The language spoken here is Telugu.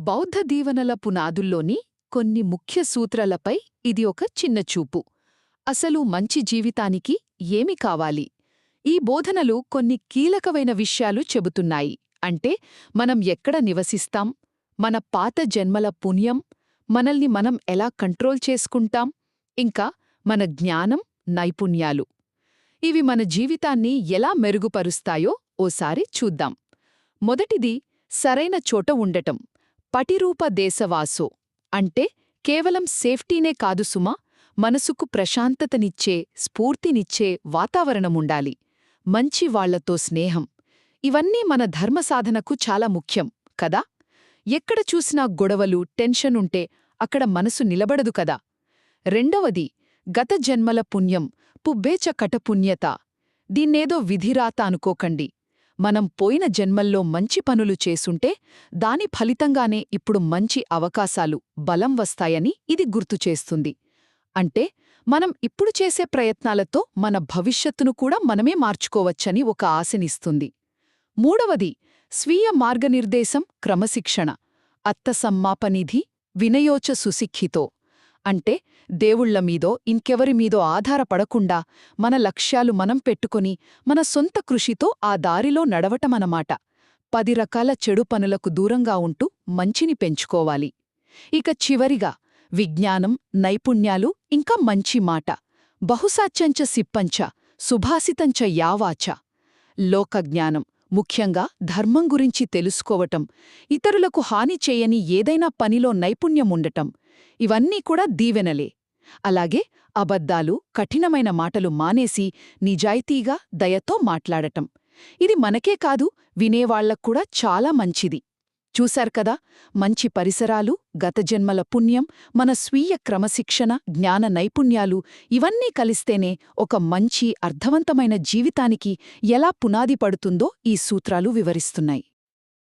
బౌద్ధ దీవనల పునాదుల్లోని కొన్ని ముఖ్య సూత్రాలపై ఇది ఒక చిన్న చూపు. అసలు మంచి జీవితానికి ఏమి కావాలి? ఈ బోధనలు కొన్ని కీలకమైన విషయాలు చెబుతున్నాయి. అంటే మనం ఎక్కడ నివసిస్తాం? మన పాత జన్మల పుణ్యం? మనల్ని మనం ఎలా కంట్రోల్ చేసుకుంటాం? ఇంకా మన జ్ఞానం నైపుణ్యాలు. ఇవి మన జీవితాన్ని ఎలా మెరుగుపరుస్తాయో ఓసారి చూద్దాం. మొదటిది సరైన చోట ఉండటం. పటిరూప దేశవాసో అంటే కేవలం సేఫ్టీనే కాదు సుమా మనసుకు ప్రశాంతతనిచ్చే స్ఫూర్తినిచ్చే వాతావరణముండాలి. మంచి వాళ్ళతో స్నేహం. ఇవన్నీ మన ధర్మసాధనకు చాలా ముఖ్యం కదా? ఎక్కడ చూసినా గొడవలు టెన్షనుంటే అక్కడ మనసు నిలబడదు కదా? రెండవది గత జన్మల పుణ్యం పుబ్బేచ కటపుణ్యత దీన్నేదో విధిరాత అనుకోకండి. మనం పోయిన జన్మల్లో మంచి పనులు చేసుంటే దాని ఫలితంగానే ఇప్పుడు మంచి అవకాశాలు బలం వస్తాయని ఇది గుర్తుచేస్తుంది అంటే మనం ఇప్పుడు చేసే ప్రయత్నాలతో మన భవిష్యత్తును కూడా మనమే మార్చుకోవచ్చని ఒక ఆశనిస్తుంది. మూడవది స్వీయ మార్గనిర్దేశం క్రమశిక్షణ. అత్తసమ్మాపనిధి వినయోచ సుశిక్షితో. అంటే దేవుళ్ళ మీదో ఇంకెవరి మీదో ఆధారపడకుండా మన లక్ష్యాలు మనం పెట్టుకొని మన సొంత కృషితో ఆ దారిలో నడవటమనమాట. పది రకాల చెడు పనులకు దూరంగా ఉంటూ మంచిని పెంచుకోవాలి. ఇక చివరిగా విజ్ఞానం నైపుణ్యాలు ఇంకా మంచి మాట. బహుసాచ్యంచ సిప్పంచ సుభాసితంచ యావాచ. లోకజ్ఞానం ముఖ్యంగా ధర్మం గురించి తెలుసుకోవటం ఇతరులకు హాని చేయని ఏదైనా పనిలో నైపుణ్యముండటం ఇవన్నీ కూడా దీవెనలే. అలాగే అబద్ధాలు కఠినమైన మాటలు మానేసి నిజాయితీగా దయతో మాట్లాడటం. ఇది మనకే కాదు వినేవాళ్ళక్కూడా చాలా మంచిది. చూశారు మంచి పరిసరాలు గతజన్మల పుణ్యం మన స్వీయ క్రమశిక్షణ జ్ఞాన నైపుణ్యాలు ఇవన్నీ కలిస్తేనే ఒక మంచి అర్థవంతమైన జీవితానికి ఎలా పునాది పడుతుందో ఈ సూత్రాలు వివరిస్తున్నాయి.